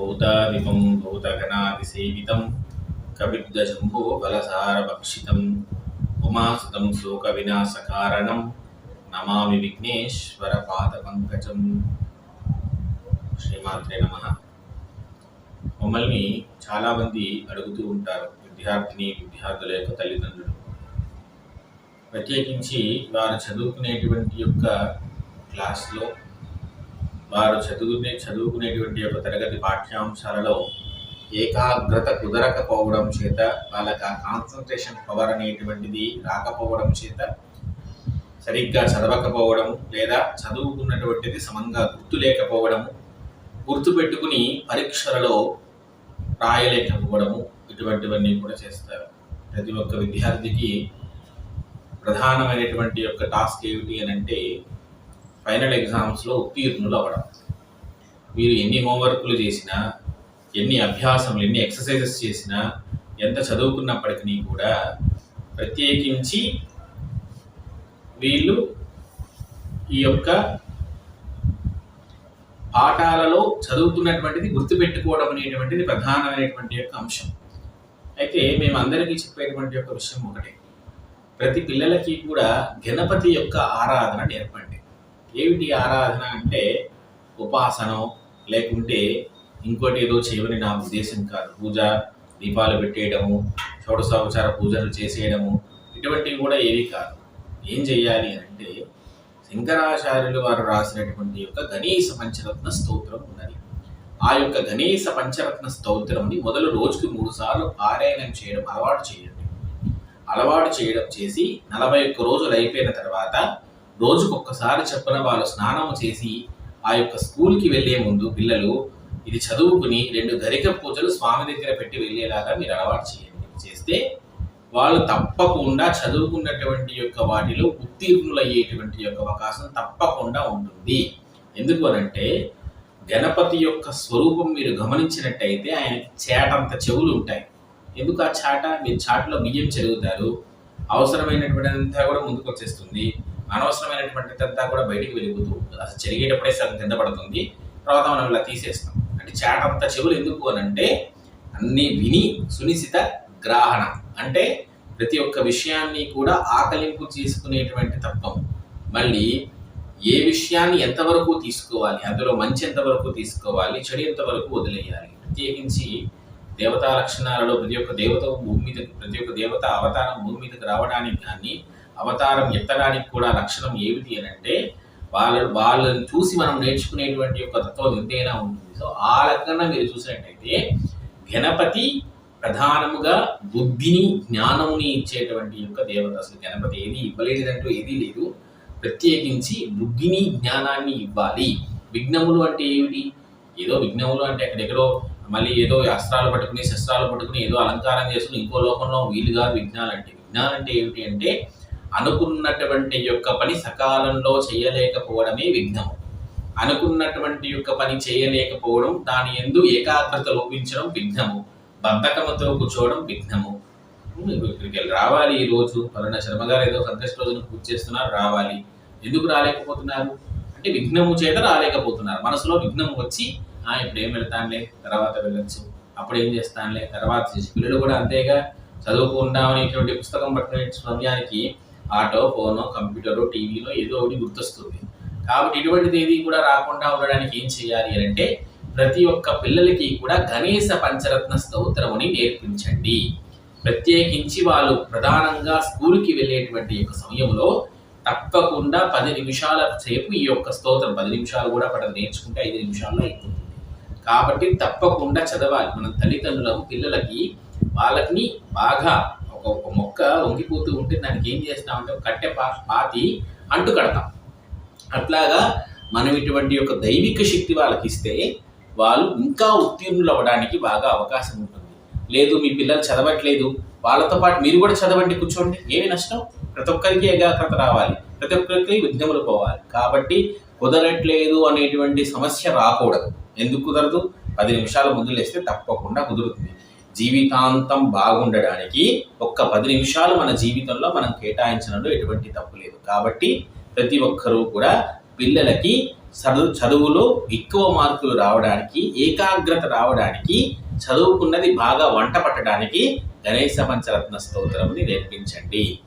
భూతాదిపం భూతగణాదిసేవితం కవిద్వజంబో బలసారభక్షితం ఉమాసుతం శోక వినాశకారణం నమామి విఘ్నేశ్వర పాద పంకజం శ్రీమాత్రే నమ మమ్మల్ని చాలామంది అడుగుతూ ఉంటారు విద్యార్థిని విద్యార్థుల యొక్క తల్లిదండ్రులు. ప్రత్యేకించి వారు చదువుకునేటువంటి యొక్క క్లాస్లో వారు చదువునే చదువుకునేటువంటి యొక్క తరగతి పాఠ్యాంశాలలో ఏకాగ్రత కుదరకపోవడం చేత వాళ్ళకి ఆ కాన్సన్ట్రేషన్ పవర్ అనేటువంటిది రాకపోవడం చేత సరిగ్గా చదవకపోవడం లేదా చదువుకున్నటువంటిది సమంగా గుర్తు లేకపోవడము గుర్తుపెట్టుకుని పరీక్షలలో రాయలేకపోవడము ఇటువంటివన్నీ కూడా చేస్తారు. ప్రతి ఒక్క విద్యార్థికి ప్రధానమైనటువంటి యొక్క టాస్క్ ఏమిటి అని అంటే ఫైనల్ ఎగ్జామ్స్లో ఉత్తీర్ణులు అవ్వడం మీరు ఎన్ని హోంవర్క్లు చేసినా ఎన్ని అభ్యాసములు ఎన్ని ఎక్సర్సైజెస్ చేసినా ఎంత చదువుకున్నప్పటికీ కూడా ప్రత్యేకించి వీళ్ళు ఈ యొక్క పాఠాలలో చదువుతున్నటువంటిది గుర్తుపెట్టుకోవడం అనేటువంటిది ప్రధానమైనటువంటి యొక్క అంశం. అయితే మేము అందరికీ చెప్పేటువంటి యొక్క విషయం ఒకటే. ప్రతి పిల్లలకి కూడా గణపతి యొక్క ఆరాధన నేర్పండి. ఏమిటి ఆరాధన అంటే ఉపాసనం లేకుంటే ఇంకోటి ఏదో చేయమని నా ఉద్దేశం కాదు. పూజ దీపాలు పెట్టేయడము షోడశోపచార పూజలు చేసేయడము ఇటువంటివి కూడా ఏవి కాదు. ఏం చెయ్యాలి అని అంటే శంకరాచార్యులు వారు రాసినటువంటి యొక్క గణేశ పంచరత్న స్తోత్రం ఉన్నది. ఆ యొక్క గణేశ పంచరత్న స్తోత్రంని మొదలు రోజుకి మూడు సార్లు పారాయణం చేయడం అలవాటు చేయండి. అలవాటు చేయడం చేసి నలభై ఒక్క రోజులు అయిపోయిన తర్వాత రోజుకొక్కసారి చెప్పిన వాళ్ళు స్నానం చేసి ఆ యొక్క స్కూల్కి వెళ్ళే ముందు పిల్లలు ఇది చదువుకుని రెండు గరిక పూజలు స్వామి దగ్గర పెట్టి వెళ్ళేలాగా మీరు అలవాటు చేయండి. చేస్తే వాళ్ళు తప్పకుండా చదువుకున్నటువంటి యొక్క వాటిలో ఉత్తీర్ణులయ్యేటువంటి యొక్క అవకాశం తప్పకుండా ఉంటుంది. ఎందుకు అనంటే గణపతి యొక్క స్వరూపం మీరు గమనించినట్టయితే ఆయనకి చేటంత చెవులు ఉంటాయి. ఎందుకు ఆ చాట? మీరు చాటలో బియ్యం చెరుగుతారు అవసరమైనటువంటి అంతా కూడా ముందుకు వచ్చేస్తుంది అనవసరమైనటువంటి అంతా కూడా బయటికి వెళ్ళిపోతూ ఉంటుంది. అసలు చెరిగేటప్పుడే సగం కింద పడుతుంది. తర్వాత మనం ఇలా తీసేస్తాం. అంటే చాటంత చెవులు ఎందుకు అనంటే అన్ని విని సునిశిత గ్రహణ. అంటే ప్రతి ఒక్క విషయాన్ని కూడా ఆకలింపు చేసుకునేటువంటి తత్వం. మళ్ళీ ఏ విషయాన్ని ఎంతవరకు తీసుకోవాలి అందులో మంచి ఎంతవరకు తీసుకోవాలి చెడు ఎంతవరకు వదిలేయాలి ప్రత్యేకించి దేవతా లక్షణాలలో ప్రతి ఒక్క దేవత భూమి మీద ప్రతి ఒక్క దేవత అవతారం భూమి మీదకి రావడానికి కానీ అవతారం ఎత్తడానికి కూడా లక్షణం ఏమిటి అని అంటే వాళ్ళ వాళ్ళని చూసి మనం నేర్చుకునేటువంటి యొక్క తత్వం ఎంతైనా ఉంటుంది. సో ఆ లెక్కన మీరు చూసినట్టయితే గణపతి ప్రధానముగా బుద్ధిని జ్ఞానముని ఇచ్చేటువంటి యొక్క దేవత. అసలు గణపతి ఏది ఇవ్వలేదంటూ ఏదీ లేదు. ప్రత్యేకించి బుద్ధిని జ్ఞానాన్ని ఇవ్వాలి. విఘ్నములు అంటే ఏమిటి? ఏదో విఘ్నములు అంటే అక్కడెక్కడో మళ్ళీ ఏదో అస్త్రాలు పట్టుకుని శస్త్రాలు పట్టుకుని ఏదో అలంకారం చేసుకుని ఇంకో లోకంలో వీలు కాదు విఘ్నాలు అంటే. విఘ్నాలు అంటే ఏమిటి అంటే అనుకున్నటువంటి యొక్క పని సకాలంలో చేయలేకపోవడమే విఘ్నము అనుకున్నటువంటి యొక్క పని చేయలేకపోవడం దాని ఎందు ఏకాగ్రత లోపించడం విఘ్నము. బద్ధకముతో కూర్చోవడం విఘ్నము. ఇక్కడికి రావాలి ఈ రోజు. పలానా శర్మ గారు ఏదో సంకష్ట రోజున పూజ చేస్తున్నారు రావాలి. ఎందుకు రాలేకపోతున్నారు? అంటే విఘ్నము చేత రాలేకపోతున్నారు. మనసులో విఘ్నం వచ్చి ఇప్పుడు ఏం వెళ్తానులే తర్వాత వెళ్ళొచ్చు. అప్పుడు ఏం చేస్తానులే తర్వాత చేసి పిల్లలు కూడా అంతేగా. చదువుకుందాం అనేటువంటి పుస్తకం పట్టుకునే సమయానికి ఆటో ఫోను కంప్యూటరు టీవీలో ఏదో ఒకటి గుర్తొస్తుంది. కాబట్టి ఇటువంటిది ఏది కూడా రాకుండా ఉండడానికి ఏం చేయాలి అని అంటే ప్రతి ఒక్క పిల్లలకి కూడా గణేశ పంచరత్న స్తోత్రముని నేర్పించండి. ప్రత్యేకించి వాళ్ళు ప్రధానంగా స్కూల్కి వెళ్ళేటువంటి యొక్క సమయంలో తప్పకుండా పది నిమిషాల సేపు ఈ యొక్క స్తోత్రం పది నిమిషాలు కూడా పడ నేర్చుకుంటే ఐదు నిమిషాల్లో అయిపోతుంది. కాబట్టి తప్పకుండా చదవాలి. మన తల్లిదండ్రులకు పిల్లలకి వాళ్ళకి బాగా ఒక ఒక మొక్క వంగిపోతూ ఉంటే దానికి ఏం చేస్తామంటే కట్టె పా పాతి అంటు కడతాం. అట్లాగా మనం ఇటువంటి యొక్క దైవిక శక్తి వాళ్ళకి ఇస్తే వాళ్ళు ఇంకా ఉత్తీర్ణులు అవ్వడానికి బాగా అవకాశం ఉంటుంది. లేదు మీ పిల్లలు చదవట్లేదు. వాళ్ళతో పాటు మీరు కూడా చదవండి కూర్చోండి. ఏమి నష్టం? ప్రతి ఒక్కరికి ఏకాగ్రత రావాలి. ప్రతి ఒక్కరికి విఘ్నములు పోవాలి. కాబట్టి కుదరట్లేదు అనేటువంటి సమస్య రాకూడదు. ఎందుకు కుదరదు? పది నిమిషాల ముందు లేస్తే తప్పకుండా కుదురుతుంది. జీవితాంతం బాగుండడానికి ఒక్క పది నిమిషాలు మన జీవితంలో మనం కేటాయించడంలో ఎటువంటి తప్పు లేదు. కాబట్టి ప్రతి ఒక్కరూ కూడా పిల్లలకి చదువు చదువులో ఎక్కువ మార్కులు రావడానికి ఏకాగ్రత రావడానికి చదువుకున్నది బాగా వంట పట్టడానికి గణేశ పంచరత్న స్తోత్రంని నేర్పించండి.